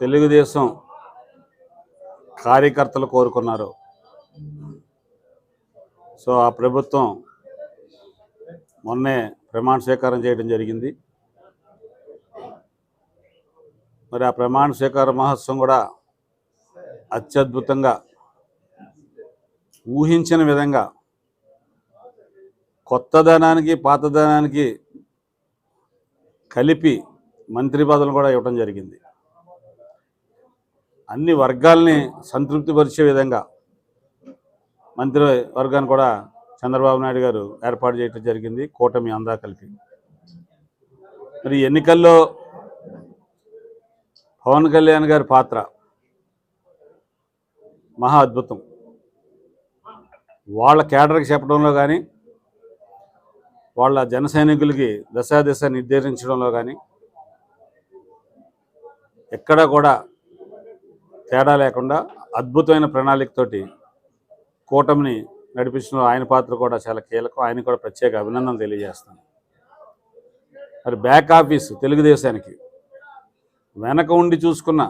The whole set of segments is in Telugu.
తెలుగుదేశం కార్యకర్తలు కోరుకున్నారు. సో ఆ ప్రభుత్వం మొన్నే ప్రమాణ స్వీకారం చేయడం జరిగింది. మరి ఆ ప్రమాణ స్వీకార మహోత్సవం కూడా అత్యద్భుతంగా ఊహించిన విధంగా కొత్తదనానికి పాతదనానికి కలిపి మంత్రి పదవులు కూడా ఇవ్వడం జరిగింది. అన్ని వర్గాల్ని సంతృప్తిపరిచే విధంగా మంత్రి వర్గాన్ని కూడా చంద్రబాబు నాయుడు గారు ఏర్పాటు చేయడం జరిగింది కూటమి అందా కలిపి మరి ఎన్నికల్లో పవన్ కళ్యాణ్ గారి పాత్ర మహా అద్భుతం. వాళ్ళ కేడర్కి చెప్పడంలో కానీ వాళ్ళ జన సైనికులకి దశాదిశ నిర్దేశించడంలో కానీ ఎక్కడా కూడా తేడా లేకుండా అద్భుతమైన ప్రణాళికతోటి కూటమిని నడిపించిన ఆయన పాత్ర కూడా చాలా కీలకం. ఆయన కూడా ప్రత్యేక అభినందనలు తెలియజేస్తాను. మరి బ్యాక్ ఆఫీస్ తెలుగుదేశానికి వెనక ఉండి చూసుకున్న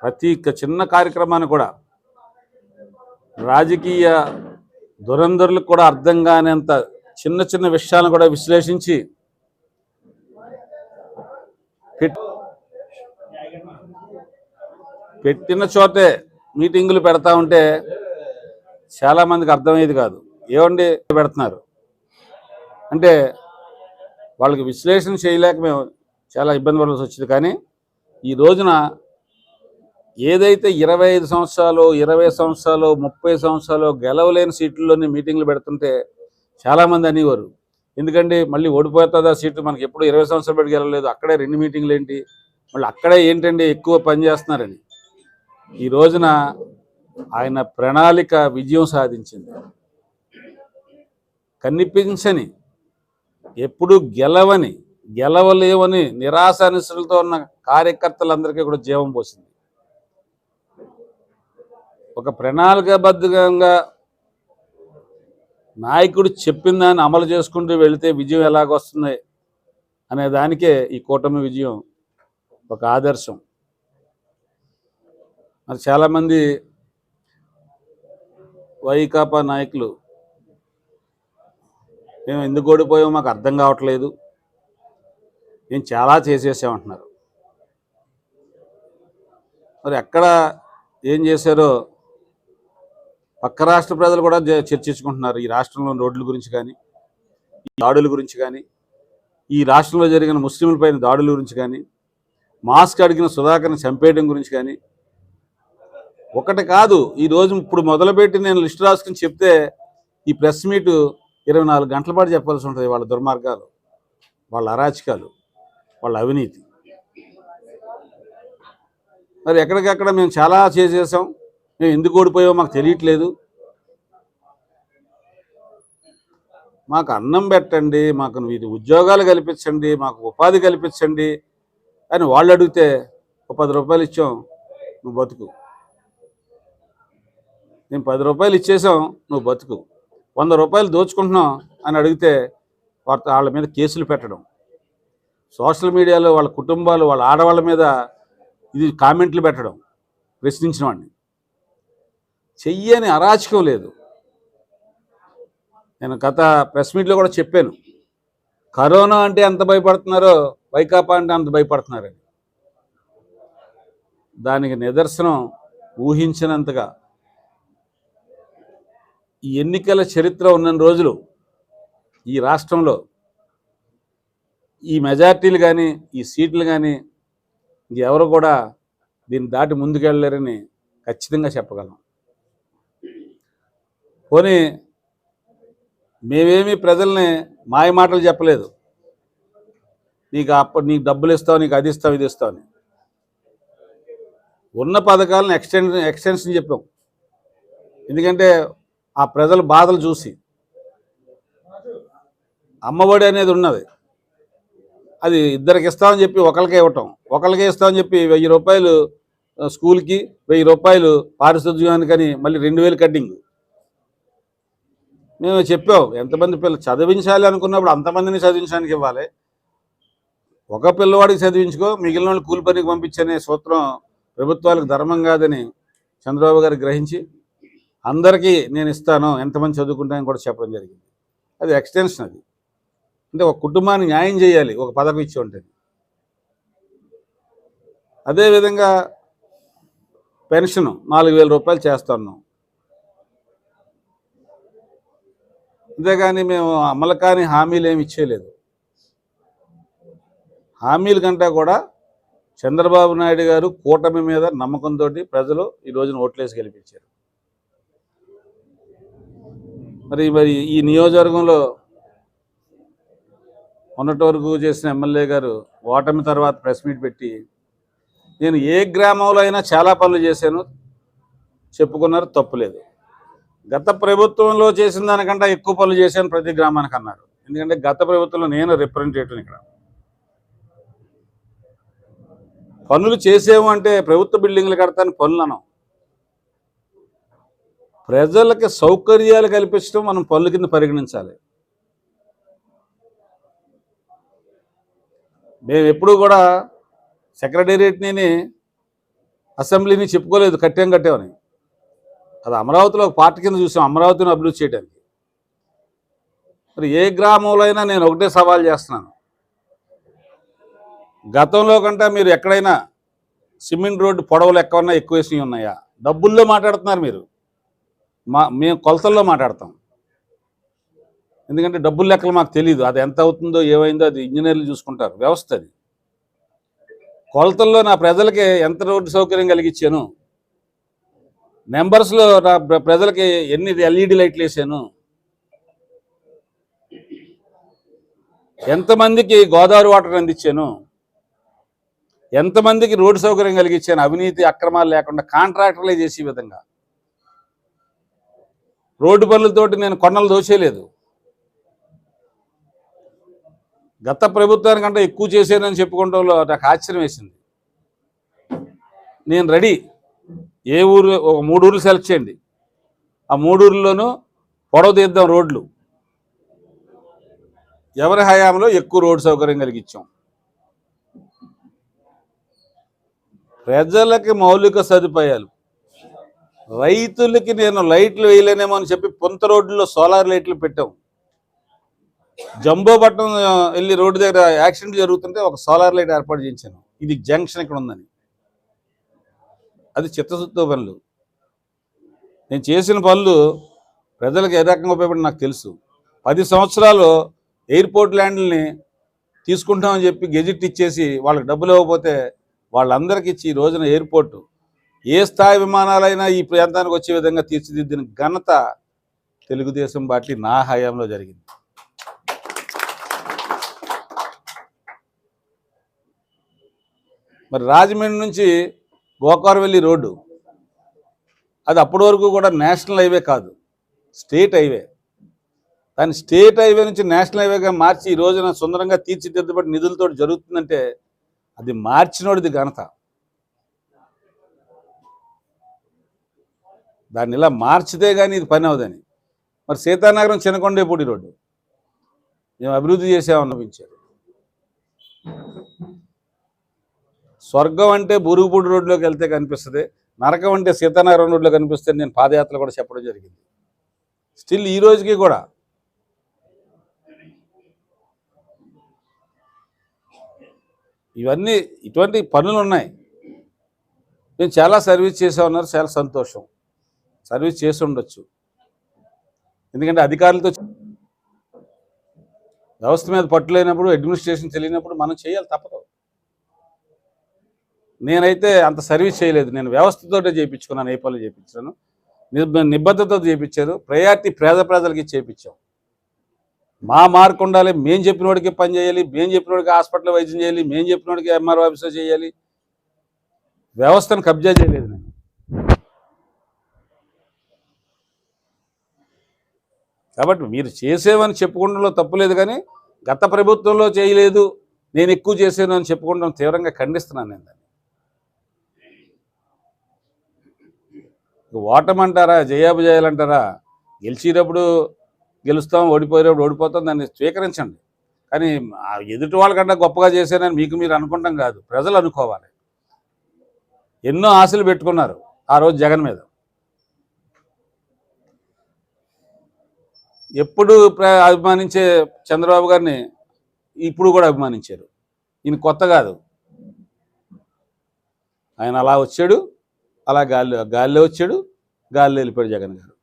ప్రతి ఒక్క చిన్న కార్యక్రమాన్ని కూడా రాజకీయ దురంధరులకు కూడా అర్థం కానింత చిన్న చిన్న విషయాలను కూడా విశ్లేషించి పెట్- పెట్టిన చోటే మీటింగులు పెడతా ఉంటే చాలా మందికి అర్థమయ్యేది కాదు. ఏమండి పెడుతున్నారు? అంటే వాళ్ళకి విశ్లేషణ చేయలేక మేము చాలా ఇబ్బంది పడాల్సి వచ్చింది. కానీ ఈ రోజున ఏదైతే ఇరవై ఐదు సంవత్సరాలు ఇరవై సంవత్సరాలు ముప్పై సంవత్సరాలు గెలవలేని సీట్లలోనే మీటింగ్లు పెడుతుంటే చాలామంది అనేవారు. ఎందుకంటే మళ్ళీ ఓడిపోతుందా సీట్లు? మనకి ఎప్పుడు ఇరవై సంవత్సరాలు పెట్టి గెలవలేదు. అక్కడే రెండు మీటింగ్లు ఏంటి? మళ్ళీ అక్కడే ఏంటంటే ఎక్కువ పని చేస్తున్నారని. ఈ రోజున ఆయన ప్రణాళిక విజయం సాధించింది. కనిపించని ఎప్పుడు గెలవని గెలవలేవని నిరాశానిసులతో ఉన్న కార్యకర్తలందరికీ కూడా జీవం పోసింది. ఒక ప్రణాళికాబద్ధంగా నాయకుడు చెప్పిన దాన్ని అమలు చేసుకుంటూ వెళితే విజయం ఎలాగొస్తుంది అనే దానికే ఈ కూటమి విజయం ఒక ఆదర్శం. మరి చాలామంది వైకాపా నాయకులు మేము ఎందుకు ఓడిపోయామో మాకు అర్థం కావట్లేదు. మేము చాలా చేసేసామంటున్నారు. మరి ఎక్కడ ఏం చేశారో పక్క రాష్ట్ర ప్రజలు కూడా చర్చించుకుంటున్నారు. ఈ రాష్ట్రంలో రోడ్ల గురించి కానీ ఈ దాడుల గురించి కానీ ఈ రాష్ట్రంలో జరిగిన ముస్లింలపైన దాడుల గురించి కానీ మాస్క్ అడిగిన సుధాకర్ని చంపేయడం గురించి కానీ ఒకటి కాదు ఈరోజు ఇప్పుడు మొదలుపెట్టి నేను లిస్ట్ రాసుకుని చెప్తే ఈ ప్రెస్ మీట్ ఇరవై నాలుగు గంటల పాటు చెప్పాల్సి ఉంటుంది వాళ్ళ దుర్మార్గాలు వాళ్ళ అరాచకాలు వాళ్ళ అవినీతి. మరి ఎక్కడికక్కడ మేము చాలా చేసేసాం మేము ఎందుకు ఓడిపోయామో మాకు తెలియట్లేదు. మాకు అన్నం పెట్టండి మాకు వీటి ఉద్యోగాలు కల్పించండి మాకు ఉపాధి కల్పించండి అని వాళ్ళు అడిగితే ఒక పది రూపాయలు ఇచ్చాం నువ్వు బతుకు. నేను పది రూపాయలు ఇచ్చేసాం నువ్వు బతుకు. వంద రూపాయలు దోచుకుంటున్నాం అని అడిగితే వార్త వాళ్ళ మీద కేసులు పెట్టడం. సోషల్ మీడియాలో వాళ్ళ కుటుంబాలు వాళ్ళ ఆడవాళ్ళ మీద ఇది కామెంట్లు పెట్టడం ప్రశ్నించిన వాడిని. చెయ్యని అరాచకం లేదు. నేను గత ప్రెస్ మీట్లో కూడా చెప్పాను. కరోనా అంటే ఎంత భయపడుతున్నారో వైకాపా అంటే అంత భయపడుతున్నారని. దానికి నిదర్శనం ఊహించినంతగా ఈ ఎన్నికల చరిత్ర ఉన్న రోజులు ఈ రాష్ట్రంలో ఈ మెజార్టీలు కానీ ఈ సీట్లు కానీ ఎవరు కూడా దీన్ని దాటి ముందుకెళ్ళలేరని ఖచ్చితంగా చెప్పగలం. పోనీ మేమేమి ప్రజల్ని మాయ మాటలు చెప్పలేదు. నీకు అప్పుడు నీకు డబ్బులు ఇస్తావు నీకు అది ఇస్తావు ఇది ఇస్తావు అని. ఉన్న పథకాలను ఎక్స్టెన్ ఎక్స్టెన్షన్ చెప్పాం. ఎందుకంటే ఆ ప్రజల బాధలు చూసి. అమ్మఒడి అనేది ఉన్నది. అది ఇద్దరికి ఇస్తామని చెప్పి ఒకరికే ఇవ్వటం. ఒకరికే ఇస్తామని చెప్పి వెయ్యి రూపాయలు స్కూల్కి వెయ్యి రూపాయలు పారిశుద్ధ్యానికని మళ్ళీ రెండు వేలు కట్టింగ్. మేము చెప్పాం ఎంతమంది పిల్లలు చదివించాలి అనుకున్నప్పుడు అంతమందిని చదివించడానికి ఇవ్వాలి. ఒక పిల్లవాడికి చదివించుకో మిగిలిన వాళ్ళు కూలి పనికి పంపించనే సూత్రం ప్రభుత్వాలకు ధర్మం కాదని చంద్రబాబు గారు గ్రహించి అందరికీ నేను ఇస్తాను ఎంతమంది చదువుకుంటానని కూడా చెప్పడం జరిగింది. అది ఎక్స్టెన్షన్ అది. అంటే ఒక కుటుంబాన్ని న్యాయం చేయాలి ఒక పదవి ఇచ్చి ఉంటుంది అదేవిధంగా పెన్షన్ నాలుగు వేల రూపాయలు చేస్తున్నాం అంతేగాని మేము అమలు కాని హామీలు ఏమి ఇచ్చేయలేదు. హామీల కంటే కూడా చంద్రబాబు నాయుడు గారు కూటమి మీద నమ్మకంతో ప్రజలు ఈ రోజున ఓట్లేసి గెలిపించారు. మరి మరి ఈ నియోజకవర్గంలో మొన్నటి వరకు చేసిన ఎమ్మెల్యే గారు ఓటమి తర్వాత ప్రెస్ మీట్ పెట్టి నేను ఏ గ్రామంలో అయినా చాలా పనులు చేశాను. చెప్పుకున్నారు తప్పులేదు. గత ప్రభుత్వంలో చేసిన దానికంటే ఎక్కువ పనులు చేశాను ప్రతి గ్రామానికి అన్నారు. ఎందుకంటే గత ప్రభుత్వంలో నేను రిప్రజెంటేటివ్ ఇక్కడ. పనులు చేసేము అంటే ప్రభుత్వ బిల్డింగ్లు కడతాను పనులు అనం ప్రజలకి సౌకర్యాలు కల్పించడం మనం పనుల కింద పరిగణించాలి. మేము ఎప్పుడూ కూడా సెక్రటేరియట్ని అసెంబ్లీని చెప్పుకోలేదు కట్టాం కట్టామని. అది అమరావతిలో ఒక పార్టీ కింద చూసాం అమరావతిని అభివృద్ధి చేయడానికి. మరి ఏ గ్రామంలో అయినా నేను ఒకటే సవాల్ చేస్తున్నాను. గతంలో కంటే మీరు ఎక్కడైనా సిమెంట్ రోడ్డు పొడవలు ఎక్కడన్నా ఎక్కువ వేసినవి ఉన్నాయా? డబ్బుల్లో మాట్లాడుతున్నారు మీరు. మా మేము కొలతల్లో మాట్లాడతాం. ఎందుకంటే డబ్బులు లెక్కలు మాకు తెలియదు అది ఎంత అవుతుందో ఏమైందో అది ఇంజనీర్లు చూసుకుంటారు. వ్యవస్థ అది. కొలతల్లో నా ప్రజలకి ఎంత రోడ్డు సౌకర్యం కలిగించాను నెంబర్స్లో నా ప్ర- ప్రజలకి ఎన్ని ఎల్ఈడి లైట్లు వేసాను? ఎంతమందికి గోదావరి వాటర్ అందించాను ఎంతమందికి రోడ్డు సౌకర్యం కలిగించాను అవినీతి అక్రమాలు లేకుండా కాంట్రాక్టర్లే చేసే విధంగా. రోడ్డు పనులతోటి నేను కొండలు దోచేయలేదు గత ప్రభుత్వానికంటే ఎక్కువ చేశానని చెప్పుకోవడంలో నాకు ఆశ్చర్యం వేసింది. నేను రెడీ. ఏ ఊరు ఒక మూడు ఊర్లు సెలెక్ట్ చేయండి. ఆ మూడు ఊర్లలోనూ పొడవ తీద్దాం రోడ్లు. ఎవరి హయాంలో ఎక్కువ రోడ్డు సౌకర్యం కలిగించాం. ప్రజలకి మౌలిక సదుపాయాలు రైతులకి నేను లైట్లు వేయలేనేమో అని చెప్పి పొంత రోడ్డులో సోలార్ లైట్లు పెట్టాం. జంబోపట్నం వెళ్ళి రోడ్డు దగ్గర యాక్సిడెంట్ జరుగుతుంటే ఒక సోలార్ లైట్ ఏర్పాటు చేయించాను. ఇది జంక్షన్ ఇక్కడ ఉందని. అది చిత్తశుద్ధితో పనులు. నేను చేసిన పనులు ప్రజలకు ఏ రకంగా ఉపయోగపడి నాకు తెలుసు. పది సంవత్సరాలు ఎయిర్పోర్ట్ ల్యాండ్ని తీసుకుంటామని చెప్పి గెజిట్ ఇచ్చేసి వాళ్ళకి డబ్బులు ఇవ్వకపోతే వాళ్ళందరికీ ఇచ్చి ఈ రోజున ఎయిర్పోర్టు ఏ స్థాయి విమానాలైనా ఈ ప్రాంతానికి వచ్చే విధంగా తీర్చిదిద్దిన ఘనత తెలుగుదేశం పార్టీ నా హయాంలో జరిగింది. మరి రాజమండ్రి నుంచి గోకారవెల్లి రోడ్డు. అది అప్పటి వరకు కూడా నేషనల్ హైవే కాదు స్టేట్ హైవే. దాన్ని స్టేట్ హైవే నుంచి నేషనల్ హైవేగా మార్చి ఈ రోజున సుందరంగా తీర్చిదిద్దబడి నిధులతో జరుగుతుందంటే అది మార్చినోడిది ఘనత. దాన్ని ఇలా మార్చితే కానీ ఇది పని అవదని మరి సీతానగరం చిన్నకొండేపూడి రోడ్డు. మేము అభివృద్ధి చేసామనిపించారు స్వర్గం అంటే బురుగుపూడి రోడ్లోకి వెళ్తే కనిపిస్తుంది. నరకం అంటే సీతానగరం రోడ్లో కనిపిస్తే నేను పాదయాత్ర కూడా చెప్పడం జరిగింది. స్టిల్ ఈ రోజుకి కూడా. ఇవన్నీ ఇటువంటి పనులు ఉన్నాయి నేను చాలా సర్వీస్ చేసా ఉన్నారు చాలా సంతోషం. సర్వీస్ చేసి ఉండొచ్చు ఎందుకంటే అధికారులతో వ్యవస్థ మీద పట్టు లేనప్పుడు అడ్మినిస్ట్రేషన్ తెలియనప్పుడు మనం చేయాలి తప్పదు. నేనైతే అంత సర్వీస్ చేయలేదు. నేను వ్యవస్థతోటే చేయించుకున్నాను ఏ పనులు చేయించాను నిబద్ధతతో చేయించారు ప్రయారిటీ పేద ప్రజలకి చేయించాం మా మార్క్ ఉండాలి. మేం చెప్పిన వాడికి పని చేయాలి. మేం చెప్పిన వాడికి హాస్పిటల్ వైద్యం చేయాలి. మేం చెప్పిన వాడికి ఎంఆర్ఓ ఆఫీసర్ చేయాలి. వ్యవస్థను కబ్జా చేయలేదు నేను. కాబట్టి మీరు చేసేవని చెప్పుకోవడంలో తప్పులేదు కానీ గత ప్రభుత్వంలో చేయలేదు నేను ఎక్కువ చేశాను అని చెప్పుకోవడం తీవ్రంగా ఖండిస్తున్నాను నేను దాన్ని. ఓటమంటారా జయాబుజయాలంటారా గెలిచేటప్పుడు గెలుస్తాం ఓడిపోయేటప్పుడు ఓడిపోతాం దాన్ని స్వీకరించండి. కానీ ఆ ఎదుటి వాళ్ళకంటే గొప్పగా చేశానని మీకు మీరు అనుకుంటాం కాదు ప్రజలు అనుకోవాలి. ఎన్నో ఆశలు పెట్టుకున్నారు ఆ రోజు జగన్ మీద. ఎప్పుడు అభిమానించే చంద్రబాబు గారిని ఇప్పుడు కూడా అభిమానించారు. ఈయన కొత్త కాదు. ఆయన అలా వచ్చాడు అలా గాల్లో గాల్లో వచ్చాడు గాలిలో వెళ్ళిపోయాడు జగన్ గారు.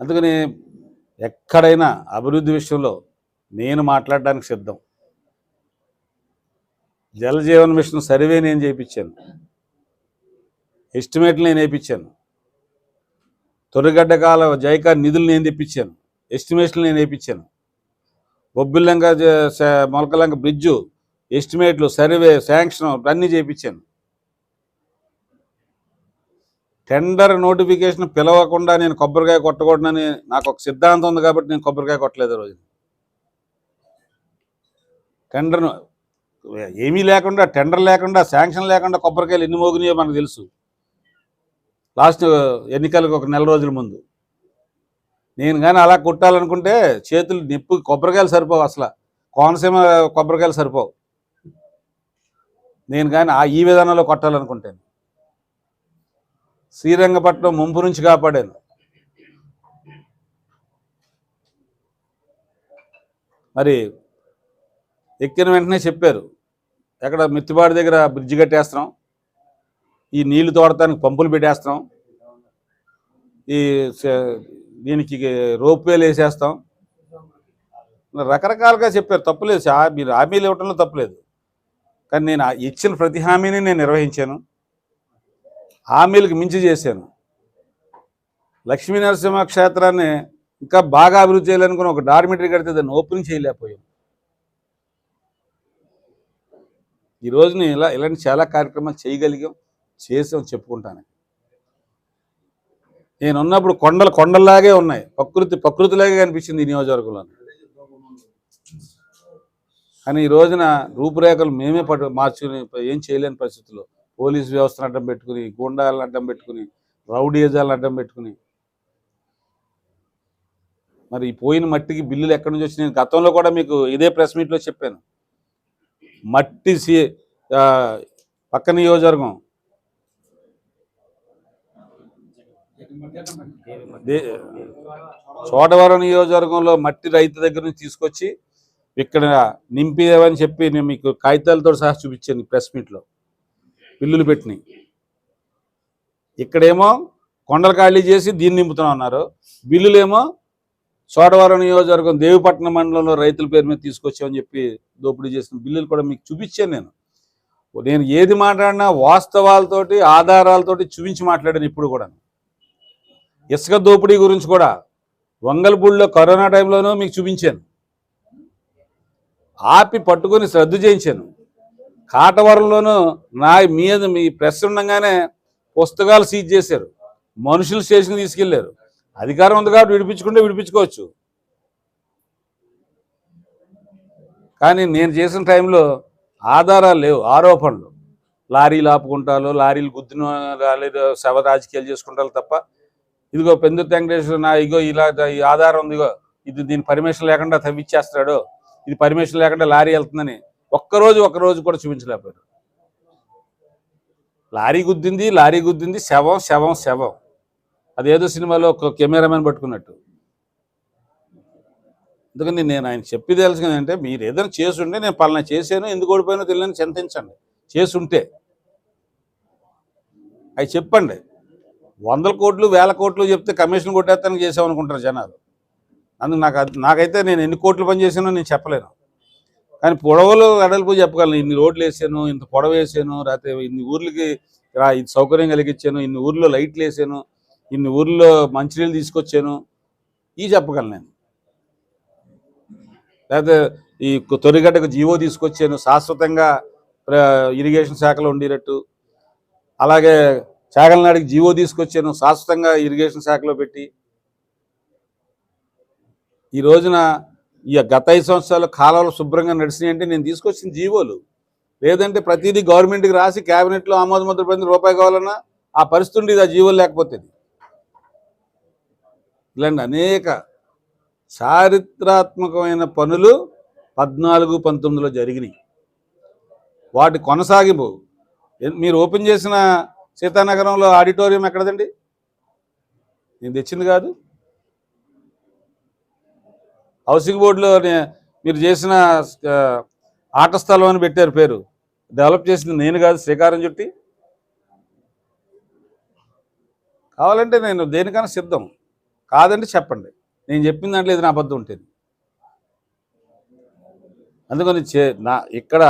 అందుకని ఎక్కడైనా అభివృద్ధి విషయంలో నేను మాట్లాడడానికి సిద్ధం. జలజీవన్ మిషన్ సర్వే నేను చేయించాను. ఎస్టిమేట్లు నేను వేయించాను. తొరిగడ్డ కాల జైకా నిధులు నేను తెప్పించాను ఎస్టిమేషన్లు నేను వేయించాను. బొబ్బిల్లంక మొలకలంక బ్రిడ్జు ఎస్టిమేట్లు సర్వే శాంక్షన్ అన్నీ చేయించాను. టెండర్ నోటిఫికేషన్ పిలవకుండా నేను కొబ్బరికాయ కొట్టకూడదని నాకు ఒక సిద్ధాంతం ఉంది కాబట్టి నేను కొబ్బరికాయ కొట్టలేదు రోజు. టెండర్ ఏమీ లేకుండా టెండర్ లేకుండా శాంక్షన్ లేకుండా కొబ్బరికాయలు ఎన్ని మోగినాయో మనకు తెలుసు. లాస్ట్ ఎన్నికలకు ఒక నెల రోజుల ముందు. నేను కానీ అలా కొట్టాలనుకుంటే చేతులు నిప్పు కొబ్బరికాయలు సరిపోవు అసలు. కోనసీమ కొబ్బరికాయలు సరిపోవు. నేను కానీ ఆ ఈ విధానంలో కొట్టాలనుకుంటాను శ్రీరంగపట్నం ముంపు నుంచి కాపాడాను. మరి ఎక్కిన వెంటనే చెప్పారు. ఎక్కడ మిత్తిపాడు దగ్గర బ్రిడ్జ్ కట్టేస్తున్నాం. ఈ నీళ్ళు తోడటానికి పంపులు పెట్టేస్తాం. ఈ దీనికి రోప్వేలు వేసేస్తాం. రకరకాలుగా చెప్పారు. తప్పులేదు మీరు హామీలు ఇవ్వటంలో తప్పులేదు కానీ నేను ఆ ఇచ్చిన ప్రతి హామీని నేను నిర్వహించాను. హామీలకు మించి చేశాను. లక్ష్మీ నరసింహ క్షేత్రాన్ని ఇంకా బాగా అభివృద్ధి చేయాలనుకుని ఒక డార్మిటరీ కడితే దాన్ని ఓపెన్ చేయలేకపోయాం. ఈ రోజుని ఇలా ఇలాంటి చాలా కార్యక్రమాలు చేయగలిగాం. చేసాం చెప్పుకుంటాను. నేను ఉన్నప్పుడు కొండలు కొండల్లాగే ఉన్నాయి. ప్రకృతి ప్రకృతిలాగే కనిపించింది ఈ నియోజకవర్గంలో కానీ ఈ రోజున రూపురేఖలు మేమే పట్టు మార్చుకుని ఏం చేయలేని పరిస్థితుల్లో పోలీస్ వ్యవస్థను అడ్డం పెట్టుకుని గూండాలను అడ్డం పెట్టుకుని రౌడీజాలను అడ్డం పెట్టుకుని. మరి పోయిన మట్టికి బిల్లులు ఎక్కడి నుంచి వచ్చి నేను గతంలో కూడా మీకు ఇదే ప్రెస్ మీట్లో చెప్పాను. మట్టి సి పక్క నియోజకవర్గం చోటవరం నియోజకవర్గంలో మట్టి రైతు దగ్గర నుంచి తీసుకొచ్చి ఇక్కడ నింపిదేవని చెప్పి నేను మీకు కాగితాలతో సహా చూపించాను ప్రెస్ మీట్లో. బిల్లులు పెట్టినాయి. ఇక్కడేమో కొండలు ఖాళీ చేసి దీన్ని నింపుతున్నా ఉన్నారు బిల్లులేమో చోడవరం నియోజకవర్గం దేవిపట్నం మండలంలో రైతుల పేరు మీద తీసుకొచ్చామని చెప్పి దోపిడీ చేసిన బిల్లులు కూడా మీకు చూపించాను నేను. నేను ఏది మాట్లాడినా వాస్తవాలతోటి ఆధారాలతోటి చూపించి మాట్లాడాను ఇప్పుడు కూడా ఇసుక దోపిడీ గురించి కూడా వంగల్పూడిలో కరోనా టైంలోనూ మీకు చూపించాను. ఆపి పట్టుకొని శ్రద్ధ చేయించాను. కాటవరంలోనూ నా మీద మీ ప్రెస్ ఉండగానే పుస్తకాలు సీజ్ చేశారు. మనుషులు స్టేషన్ తీసుకెళ్ళారు. అధికారం ఉంది కాబట్టి విడిపించుకుంటే విడిపించుకోవచ్చు. కానీ నేను చేసిన టైంలో ఆధారాలు లేవు ఆరోపణలు. లారీలు ఆపుకుంటారు లారీలు గుద్దిన రాలేదు శవ రాజకీయాలు చేసుకుంటారు తప్ప ఇదిగో పెందుర్తి వెంకటేశ్వర నా ఇగో ఇలా ఈ ఆధారం ఉంది ఇగో. ఇది దీని పర్మిషన్ లేకుండా తవ్విచ్చేస్తాడు ఇది పర్మిషన్ లేకుండా లారీ వెళ్తుందని ఒక్కరోజు ఒక్కరోజు కూడా చూపించలేకపోయారు. లారీ గుద్దింది లారీ గుద్దింది శవం శవం శవం. అదేదో సినిమాలో ఒక కెమెరామెన్ పట్టుకున్నట్టు. అందుకని నేను ఆయన చెప్పి తెలుసుకుందంటే మీరు ఏదైనా చేసుంటే నేను పలానా చేశాను ఎందుకు ఓడిపోయినో తెలియని చింతించండి. చేసుంటే. అవి చెప్పండి. వందల కోట్లు వేల కోట్లు చెప్తే కమిషన్ కొట్టేస్తానికి చేసామనుకుంటారు జనాలు. అందుకు నాకు నాకైతే నేను ఎన్ని కోట్లు పని చేసానో నేను చెప్పలేను. కానీ పొడవలు వెడల్పు చెప్పగలను. ఇన్ని రోడ్లు వేసాను ఇంత పొడవ వేసాను లేకపోతే ఇన్ని ఊర్లకి ఇది సౌకర్యం కలిగించాను ఇన్ని ఊర్లో లైట్లు వేసాను ఇన్ని ఊర్లో మంచినీళ్ళు తీసుకొచ్చాను ఇవి చెప్పగలను నేను. లేకపోతే ఈ కు- తొరిగడ్డకు జీవో తీసుకొచ్చాను శాశ్వతంగా ఇరిగేషన్ శాఖలో ఉండేటట్టు అలాగే చాగలనాడికి జీవో తీసుకొచ్చాను శాశ్వతంగా ఇరిగేషన్ శాఖలో పెట్టి. ఈ రోజున ఈ గత ఐదు సంవత్సరాలు కాలువలు శుభ్రంగా నడిచినాయంటే నేను తీసుకొచ్చిన జీవోలు. లేదంటే ప్రతిదీ గవర్నమెంట్కి రాసి క్యాబినెట్లో ఆమోద ముద్ర పొంది రూపాయి కావాలన్నా ఆ పరిస్థితి ఉండేది ఆ జీవోలు లేకపోతే ఇలాంటి అనేక చారిత్రాత్మకమైన పనులు పద్నాలుగు పంతొమ్మిదిలో జరిగినాయి. వాటి కొనసాగింపు మీరు ఓపెన్ చేసిన సీతానగరంలో ఆడిటోరియం ఎక్కడదండి? నేను తెచ్చింది కాదు. హౌసింగ్ బోర్డులో మీరు చేసిన ఆట స్థలం అని పెట్టారు పేరు. డెవలప్ చేసింది నేను కాదు శ్రీకారం చుట్టి. కావాలంటే నేను దేనికైనా సిద్ధం. కాదంటే చెప్పండి. నేను చెప్పిన దాంట్లో ఏదైనా అబద్ధం ఉంటుంది అందుకని చే నా ఇక్కడ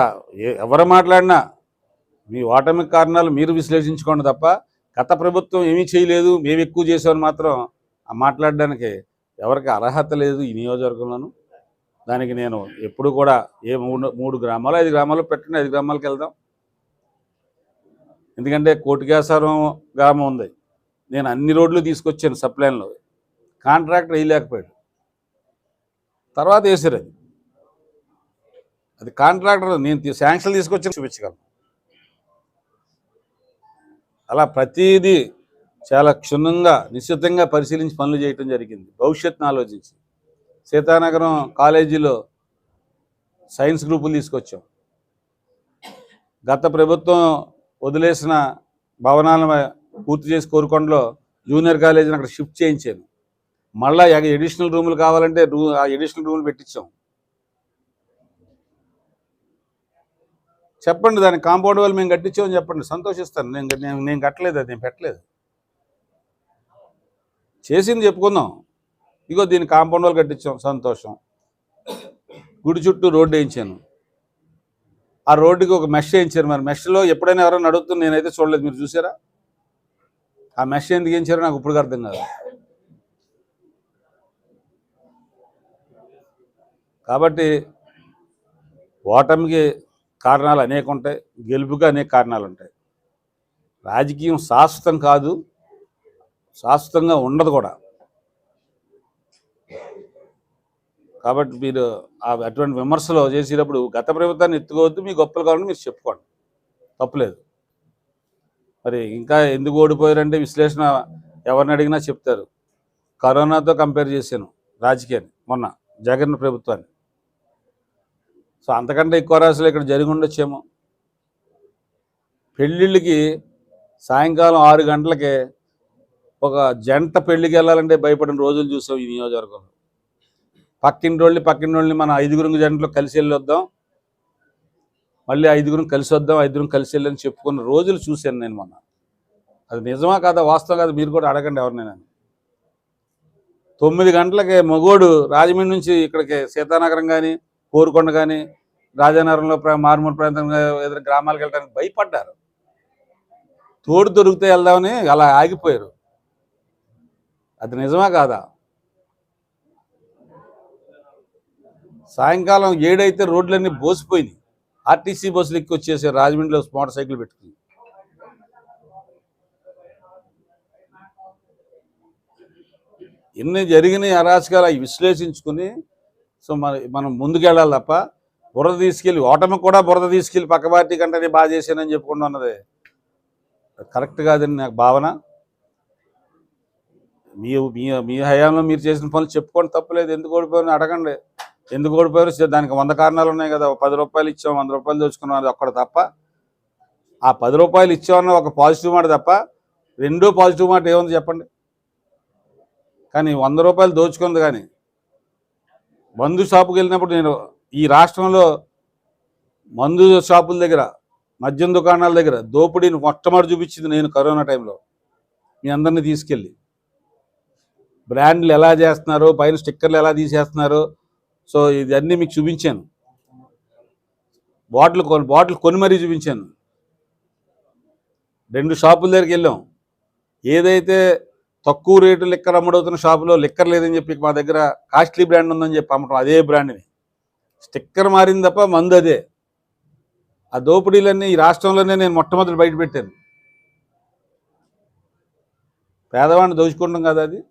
ఎవరు మాట్లాడినా మీ ఓటమి కారణాలు మీరు విశ్లేషించుకోండి తప్ప గత ప్రభుత్వం ఏమీ చేయలేదు మేము ఎక్కువ చేసామని మాత్రం మాట్లాడడానికి ఎవరికి అర్హత లేదు ఈ నియోజకవర్గంలోనూ. దానికి నేను ఎప్పుడు కూడా ఏ మూడు మూడు గ్రామాలు ఐదు గ్రామాలు పెట్టండి ఐదు గ్రామాలకు వెళ్దాం. ఎందుకంటే కోటికేశ్వరం గ్రామం ఉంది. నేను అన్ని రోడ్లు తీసుకొచ్చాను సప్లైన్లో. కాంట్రాక్టర్ వేయలేకపోయాడు. తర్వాత వేసారు అది. అది కాంట్రాక్టర్ నేను తీ- శాంక్షన్ తీసుకొచ్చి చూపించగలను. అలా ప్రతిదీ చాలా క్షుణ్ణంగా నిశ్చితంగా పరిశీలించి పనులు చేయటం జరిగింది. భవిష్యత్తును ఆలోచించి. సీతానగరం కాలేజీలో సైన్స్ గ్రూపులు తీసుకొచ్చాం. గత ప్రభుత్వం వదిలేసిన భవనాలను పూర్తి చేసి కోరుకొండలో జూనియర్ కాలేజీని అక్కడ షిఫ్ట్ చేయించాను. మళ్ళీ ఎడిషనల్ రూములు కావాలంటే రూ ఆ ఎడిషనల్ రూములు పెట్టించాం. చెప్పండి దాని కాంపౌండ్ వాళ్ళు మేము కట్టించామని చెప్పండి. సంతోషిస్తాను. నేను నేను నేను కట్టలేదు అది నేను పెట్టలేదు. చేసింది చెప్పుకుందాం. ఇగో దీని కాంపౌండ్ వాళ్ళు కట్టించాం. సంతోషం. గుడి చుట్టూ రోడ్డు వేయించాను. ఆ రోడ్డుకి ఒక మెష్ వేయించారు మరి. మెష్లో ఎప్పుడైనా ఎవరైనా అడుగుతుంది నేనైతే చూడలేదు. మీరు చూసారా? ఆ మెష్ ఎందుకు వేయించారో నాకు ఇప్పుడు అర్థం కాదు. కాబట్టి ఓటమికి కారణాలు అనేక ఉంటాయి గెలుపుగా అనేక కారణాలు ఉంటాయి. రాజకీయం శాశ్వతం కాదు శాశ్వతంగా ఉండదు కూడా. కాబట్టి మీరు అటువంటి విమర్శలు చేసేటప్పుడు గత ప్రభుత్వాన్ని ఎత్తుకోవద్దు మీ గొప్పలు కావాలని మీరు చెప్పుకోండి. తప్పులేదు. మరి ఇంకా ఎందుకు ఓడిపోయారంటే విశ్లేషణ ఎవరిని అడిగినా చెప్తారు. కరోనాతో కంపేర్ చేశాను రాజకీయాన్ని మొన్న జగన్ ప్రభుత్వాన్ని. సో అంతకంటే ఎక్కువ రాశులు ఇక్కడ జరిగి ఉండొచ్చేమో. పెళ్ళిళ్ళకి సాయంకాలం ఆరు గంటలకే ఒక జంట పెళ్ళికి వెళ్ళాలంటే భయపడిన రోజులు చూసాం ఈ నియోజకవర్గంలో. పక్కింటి పక్కింటి మన ఐదుగురు జంటలో కలిసి వెళ్ళి వద్దాం మళ్ళీ ఐదుగురం కలిసి వద్దాం ఐదుగురం కలిసి వెళ్ళని చెప్పుకున్న రోజులు చూశాను నేను మొన్న. అది నిజమా కాదా వాస్తవం కాదు మీరు కూడా అడగండి ఎవరినైనా. తొమ్మిది గంటలకి మగోడు రాజమండ్రి నుంచి ఇక్కడికి సీతానగరం కానీ కోరుకొండ కానీ రాజానగరంలో మారుమూల ప్రాంతం ఏదైనా గ్రామాలకు వెళ్ళడానికి భయపడ్డారు. తోడు దొరికితే వెళ్దామని అలా ఆగిపోయారు. అది నిజమా కాదా? సాయంకాలం ఏడైతే రోడ్లన్నీ బోసిపోయినాయి. ఆర్టీసీ బస్సులు ఎక్కువ వచ్చేసారు రాజమండ్రిలో మోటార్ సైకిల్ పెట్టుకుని. ఎన్ని జరిగినాయి అరాచకాలు అవి విశ్లేషించుకుని సో మన మనం ముందుకెళ్ళాలి తప్ప బురద తీసుకెళ్ళి ఓటమి కూడా బురద తీసుకెళ్ళి పక్క పార్టీ కంటే నేను బాగా చేశానని చెప్పుకుంటూ ఉన్నది. కరెక్ట్ కాదని నాకు భావన. మీ మీ మీ హయాంలో మీరు చేసిన పనులు చెప్పుకోండి తప్పలేదు. ఎందుకు ఓడిపోయారని అడగండి. ఎందుకు ఓడిపోయారు దానికి వంద కారణాలు ఉన్నాయి కదా. పది రూపాయలు ఇచ్చాం వంద రూపాయలు దోచుకున్నాం అది ఒక్కడ తప్ప. ఆ పది రూపాయలు ఇచ్చామన్న ఒక పాజిటివ్ మాట తప్ప రెండో పాజిటివ్ మాట ఏముంది చెప్పండి. కానీ వంద రూపాయలు దోచుకుంది కానీ మందు షాపుకి వెళ్ళినప్పుడు నేను ఈ రాష్ట్రంలో మందు షాపుల దగ్గర మద్యం దుకాణాల దగ్గర దోపిడీని మొట్టమొదటి చూపించింది నేను కరోనా టైంలో. మీ అందరినీ తీసుకెళ్ళి. బ్రాండ్లు ఎలా చేస్తున్నారో పైన స్టిక్కర్లు ఎలా తీసేస్తున్నారో సో ఇది మీకు చూపించాను. బాటిల్ కొన్ బాటిల్ కొని మరీ చూపించాను. రెండు షాపుల దగ్గరికి వెళ్ళాం. ఏదైతే తక్కువ రేటు లిక్కర్ అమ్ముడవుతున్న షాపులో లిక్కర్ లేదని చెప్పి మా దగ్గర కాస్ట్లీ బ్రాండ్ ఉందని చెప్పి అమ్మటం అదే బ్రాండ్ని. స్టిక్కర్ మారింది తప్ప మందు అదే. ఆ దోపిడీలన్నీ ఈ రాష్ట్రంలోనే నేను మొట్టమొదటి బయట పెట్టాను. పేదవాడిని దోచుకుంటాం కదా అది.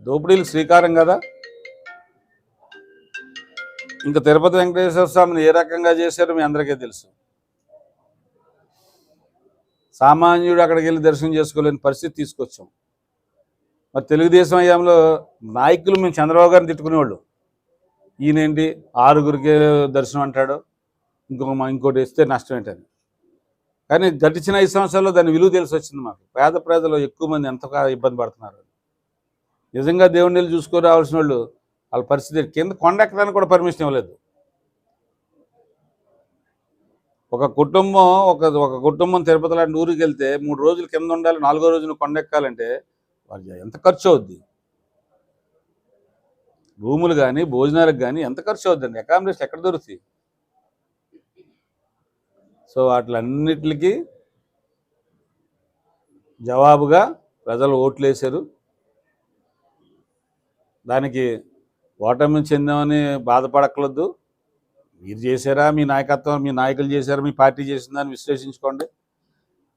దోపిడీలు శ్రీకారం కదా. ఇంకా తిరుపతి వెంకటేశ్వర స్వామిని ఏ రకంగా చేశారో మీ అందరికీ తెలుసు. సామాన్యుడు అక్కడికి వెళ్ళి దర్శనం చేసుకోలేని పరిస్థితి తీసుకొచ్చాం. మరి తెలుగుదేశం హయాంలో నాయకులు మేము చంద్రబాబు గారిని తిట్టుకునేవాళ్ళు. ఈయనేంటి? ఆరుగురికి దర్శనం అంటాడు. ఇంకో ఇంకోటి ఇస్తే నష్టం ఏంటని. కానీ గడిచిన ఐదు సంవత్సరాల్లో దాని విలువ తెలిసి వచ్చింది మాకు. పేద ప్రజలు ఎక్కువ మంది ఎంత ఇబ్బంది పడుతున్నారు. నిజంగా దేవుని నీళ్ళు చూసుకొని రావాల్సిన వాళ్ళు వాళ్ళ పరిస్థితి కింద కొండ ఎక్కడానికి కూడా పర్మిషన్ ఇవ్వలేదు. ఒక కుటుంబం ఒక ఒక కుటుంబం తిరుపతి లాంటి ఊరికి వెళ్తే మూడు రోజులు కింద ఉండాలి నాలుగో రోజున కొండెక్కాలంటే వాళ్ళు ఎంత ఖర్చు అవుద్ది? రూములు కానీ భోజనాలకు కానీ ఎంత ఖర్చు అవుద్దండి? అకామిడేషన్ ఎక్కడ దొరుకుతాయి? సో వాటిలన్నిటికి జవాబుగా ప్రజలు ఓట్లు వేశారు దానికి ఓటమి చెందామని బాధపడక్కలొద్దు మీరు చేశారా మీ నాయకత్వం మీ నాయకులు చేశారా మీ పార్టీ చేసిందని విశ్లేషించుకోండి.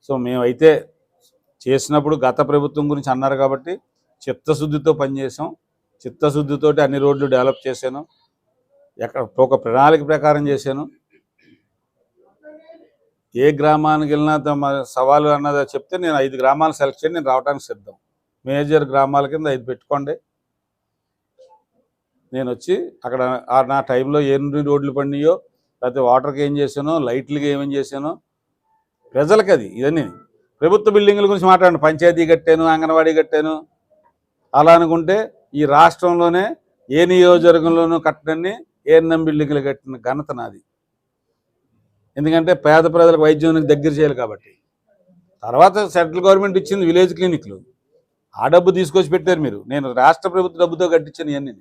సో మేమైతే చేసినప్పుడు గత ప్రభుత్వం గురించి అన్నారు కాబట్టి చిత్తశుద్ధితో పనిచేసాం చిత్తశుద్ధితోటి అన్ని రోడ్లు డెవలప్ చేశాను. ఎక్కడ ఒక ప్రణాళిక ప్రకారం చేశాను. ఏ గ్రామానికి వెళ్ళినా సవాలు అన్నది చెప్తే నేను ఐదు గ్రామాలు సెలెక్ట్ చేయండి నేను రావడానికి సిద్ధం. మేజర్ గ్రామాల కింద ఐదు పెట్టుకోండి. నేను వచ్చి అక్కడ నా టైంలో ఎన్ని రోడ్లు పడినాయో లేకపోతే వాటర్కి ఏం చేశానో లైట్లకి ఏమేం చేశానో ప్రజలకి అది ఇవన్నీ ప్రభుత్వ బిల్డింగుల గురించి మాట్లాడండి. పంచాయతీ కట్టాను అంగన్వాడీ కట్టాను. అలా అనుకుంటే ఈ రాష్ట్రంలోనే ఏ నియోజకవర్గంలోనూ కట్టడాన్ని ఏఎన్ఎం బిల్డింగ్లు కట్టిన ఘనత నాది. ఎందుకంటే పేద ప్రజలకు వైద్యానికి దగ్గర చేయాలి కాబట్టి. తర్వాత సెంట్రల్ గవర్నమెంట్ ఇచ్చింది విలేజ్ క్లినిక్లు. ఆ డబ్బు తీసుకొచ్చి పెట్టారు మీరు. నేను రాష్ట్ర ప్రభుత్వ డబ్బుతో కట్టించాను ఇవన్నీ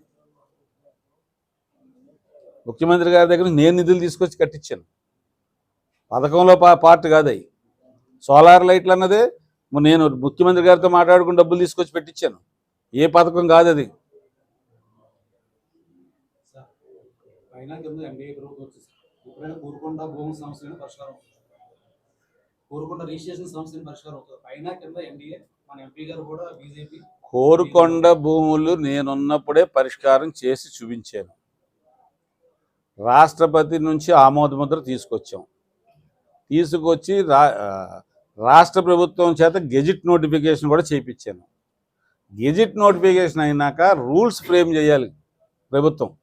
ముఖ్యమంత్రి గారి దగ్గర నేను నిధులు తీసుకొచ్చి కట్టించాను. పథకంలో పా పార్ట్ కాదు అవి సోలార్ లైట్లు అన్నదే నేను ముఖ్యమంత్రి గారితో మాట్లాడుకుని డబ్బులు తీసుకొచ్చి పెట్టించాను. ఏ పథకం కాదు అది. కోరుకొండ భూములు నేనున్నప్పుడే పరిష్కారం చేసి చూపించాను. రాష్ట్రపతి నుంచి ఆమోదముద్ర తీసుకొచ్చాం. తీసుకొచ్చి రా రాష్ట్ర ప్రభుత్వం చేత గెజిట్ నోటిఫికేషన్ కూడా చేయించాను గెజిట్ నోటిఫికేషన్ అయినాక రూల్స్ ఫ్రేమ్ చేయాలి ప్రభుత్వం.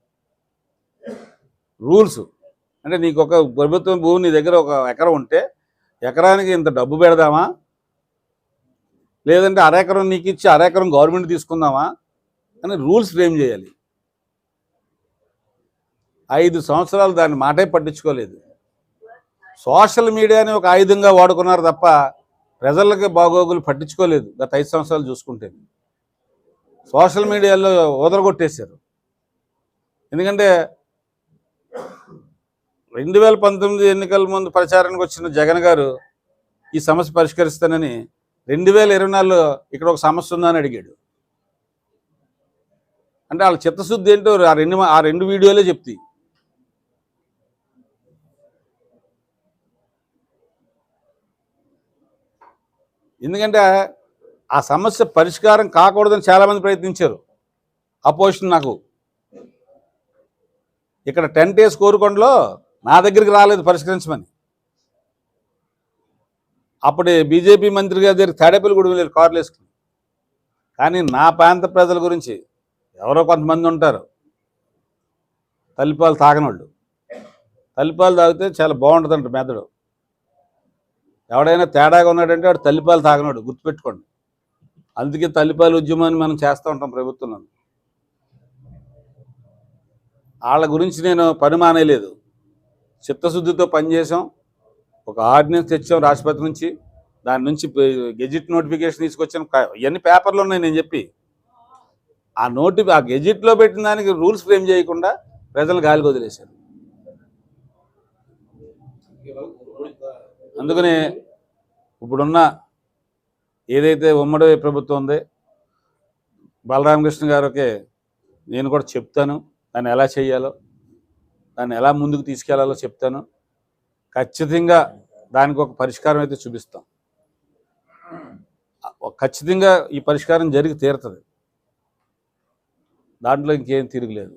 రూల్స్. అంటే నీకు ఒక ప్రభుత్వం భూమి నీ దగ్గర ఒక ఎకరం ఉంటే ఎకరానికి ఇంత డబ్బు పెడదామా? లేదంటే అరెకరం నీకు ఇచ్చి అరెకరం గవర్నమెంట్ తీసుకుందామా? అని రూల్స్ ఫ్రేమ్ చేయాలి. ఐదు సంవత్సరాలు దాని మాటే పట్టించుకోలేదు. సోషల్ మీడియాని ఒక ఆయుధంగా వాడుకున్నారు తప్ప ప్రజలకి బాగోగులు పట్టించుకోలేదు గత ఐదు సంవత్సరాలు చూసుకుంటే. సోషల్ మీడియాలో వదలగొట్టేశారు ఎందుకంటే రెండు వేల పంతొమ్మిది ఎన్నికల ముందు ప్రచారానికి వచ్చిన జగన్ గారు ఈ సమస్య పరిష్కరిస్తానని రెండు వేల ఇరవై నాలుగులో ఇక్కడ ఒక సమస్య ఉందని అడిగాడు. అంటే వాళ్ళ చిత్తశుద్ధి ఏంటో ఆ రెండు ఆ రెండు వీడియోలే చెప్తాయి. ఎందుకంటే ఆ సమస్య పరిష్కారం కాకూడదని చాలామంది ప్రయత్నించారు. అపోజిషన్ నాకు. ఇక్కడ టెన్ డేస్ కోరుకొండలో నా దగ్గరికి రాలేదు పరిష్కరించమని. అప్పుడు బీజేపీ మంత్రి గారి దగ్గర తాడేపల్లి కూడా వెళ్ళారు కార్లు వేసుకుని. కానీ నా ప్రాంత ప్రజల గురించి ఎవరో కొంతమంది ఉంటారు. తల్లిపాలు తాగనోళ్ళు. తల్లిపాలు తాగితే చాలా బాగుంటుందంట మెదడు. ఎవడైనా తేడాగా ఉన్నాడంటే వాడు తల్లిపాలు తాగనోడు గుర్తుపెట్టుకోండి. అందుకే తల్లిపాలు ఉద్యమాన్ని మనం చేస్తూ ఉంటాం ప్రభుత్వంలో. వాళ్ళ గురించి నేను పని మానేయలేదు చిత్తశుద్ధితో పనిచేసాం ఒక ఆర్డినెన్స్ తెచ్చాం రాష్ట్రపతి నుంచి. దాని నుంచి గెజిట్ నోటిఫికేషన్ తీసుకొచ్చాం. ఇవన్నీ పేపర్లు ఉన్నాయి నేను చెప్పి. ఆ నోటి ఆ గెజిట్లో పెట్టిన దానికి రూల్స్ ఫ్రేమ్ చేయకుండా ప్రజలు గాలికి వదిలేశారు. అందుకనే ఇప్పుడున్న ఏదైతే ఉమ్మడి ప్రభుత్వం ఉంది బలరామకృష్ణ గారికి నేను కూడా చెప్తాను దాన్ని ఎలా చేయాలో దాన్ని ఎలా ముందుకు తీసుకెళ్ళాలో చెప్తాను. ఖచ్చితంగా దానికి ఒక పరిష్కారం అయితే చూపిస్తాం. ఖచ్చితంగా ఈ పరిష్కారం జరిగి తీరుతుంది. దాంట్లో ఇంకేం తిరగలేదు.